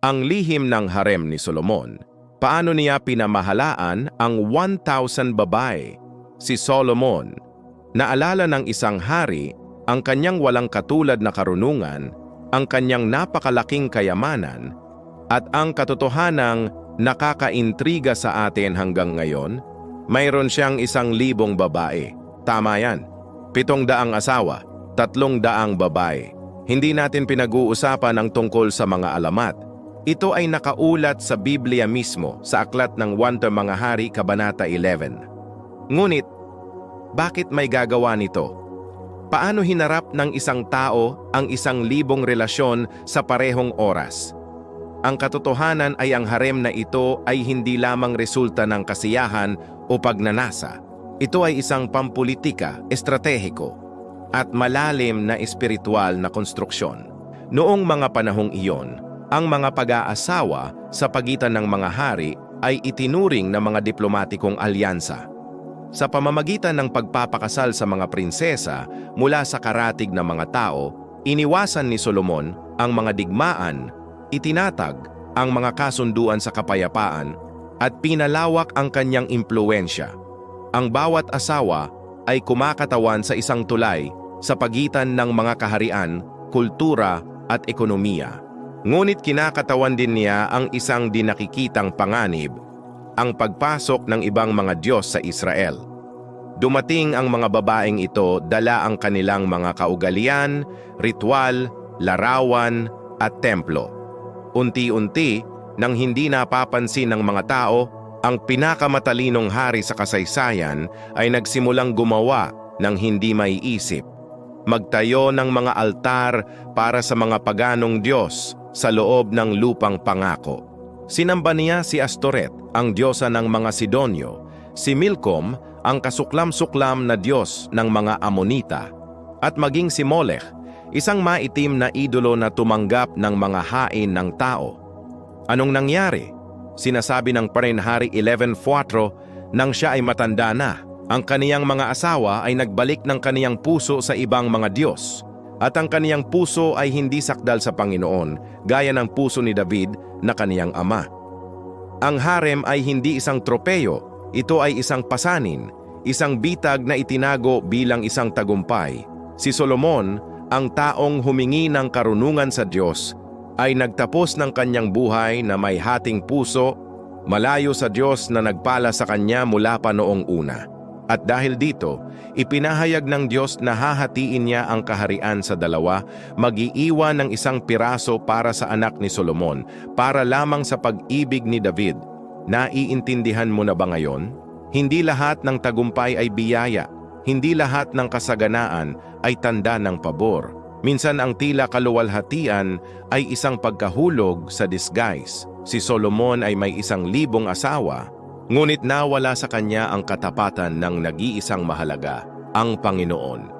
Ang lihim ng harem ni Solomon. Paano niya pinamahalaan ang 1,000 babae? Si Solomon. Naalala ng isang hari ang kanyang walang katulad na karunungan, ang kanyang napakalaking kayamanan, at ang katotohanang nakakaintriga sa atin hanggang ngayon, mayroon siyang isang libong babae. Tama yan. Pitong daang asawa, tatlong daang babae. Hindi natin pinag-uusapan ang tungkol sa mga alamat. Ito ay nakaulat sa Biblia mismo sa aklat ng 1 Mga Hari, Kabanata 11. Ngunit, bakit may gagawa nito? Paano hinarap ng isang tao ang isang libong relasyon sa parehong oras? Ang katotohanan ay ang harem na ito ay hindi lamang resulta ng kasiyahan o pagnanasa. Ito ay isang pampolitika, estratehiko, at malalim na espiritual na konstruksyon. Noong mga panahong iyon, ang mga pag-aasawa sa pagitan ng mga hari ay itinuring na mga diplomatikong alyansa. Sa pamamagitan ng pagpapakasal sa mga prinsesa mula sa karatig ng mga tao, iniwasan ni Solomon ang mga digmaan, itinatag ang mga kasunduan sa kapayapaan at pinalawak ang kanyang impluensya. Ang bawat asawa ay kumakatawan sa isang tulay sa pagitan ng mga kaharian, kultura at ekonomiya. Ngunit kinakatawan din niya ang isang dinakikitang panganib, ang pagpasok ng ibang mga Diyos sa Israel. Dumating ang mga babaeng ito dala ang kanilang mga kaugalian, ritual, larawan at templo. Unti-unti, nang hindi napapansin ng mga tao, ang pinakamatalinong hari sa kasaysayan ay nagsimulang gumawa ng hindi maiisip. Magtayo ng mga altar para sa mga paganong Diyos sa loob ng lupang pangako. Sinamba niya si Astoret, ang diyosa ng mga Sidonyo, si Milcom, ang kasuklam-suklam na Diyos ng mga Amonita, at maging si Molech, isang maitim na idolo na tumanggap ng mga hain ng tao. Anong nangyari? Sinasabi ng Parenhari 11.4 nang siya ay matanda na, ang kaniyang mga asawa ay nagbalik ng kaniyang puso sa ibang mga Diyos at ang kaniyang puso ay hindi sakdal sa Panginoon gaya ng puso ni David na kaniyang ama. Ang harem ay hindi isang tropeyo, ito ay isang pasanin, isang bitag na itinago bilang isang tagumpay. Si Solomon, ang taong humingi ng karunungan sa Diyos, ay nagtapos ng kanyang buhay na may hating puso, malayo sa Diyos na nagpala sa kanya mula pa noong una. At dahil dito, ipinahayag ng Diyos na hahatiin niya ang kaharian sa dalawa, mag-iiwan ng isang piraso para sa anak ni Solomon, para lamang sa pag-ibig ni David. Naiintindihan mo na ba ngayon? Hindi lahat ng tagumpay ay biyaya, hindi lahat ng kasaganaan ay tanda ng pabor. Minsan ang tila kaluwalhatian ay isang pagkahulog sa disguise. Si Solomon ay may isang libong asawa, ngunit nawala sa kanya ang katapatan ng nag-iisang mahalaga, ang Panginoon.